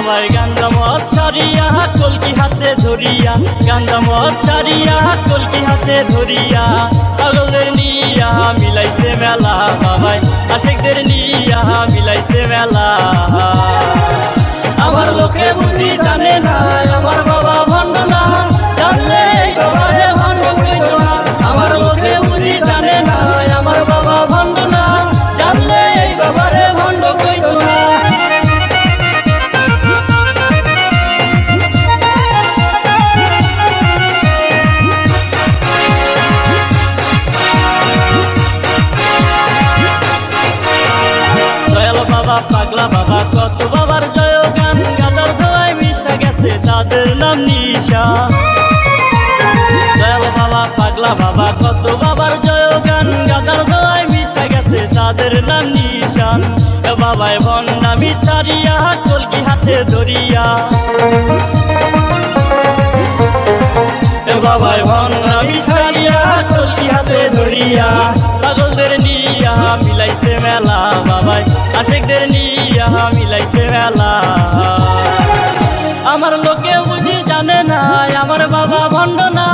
আমার গান্দা মদ চারিয়া কলকি হাতে ধরিয়া। গান্দা মদ চারিয়া কলকি হাতে ধরিয়া। পাগলদের নিয়া মিলাইছে মেলা, বাবাই। আশেকদের নিয়া মিলাইছে মেলা। আমার লোকে বুঝি পাগলা বাবা, কত বাবার জয় গান গাদার ধোয়ায় মিশা গেছে তাদের নাম নিশা। দয়াল বাবা, পাগলা বাবা, কত বাবার জয় গান গাদার ধোয়ায় মিশা গেছে তাদের নাম নিশান এ বাবাই বন্নামি ছাড়িয়া কলকি হাতে ধরিয়া। এ বাবাই বন্নামি ছাড়িয়া কলকি হাতে ধরিয়া। পাগলদের নিয়া মিলাইছে মেলা আশেকদের নিয়া মিলাইছে মেলা। আমার লোকে বুঝি জানে না আমার বাবা ভণ্ড না।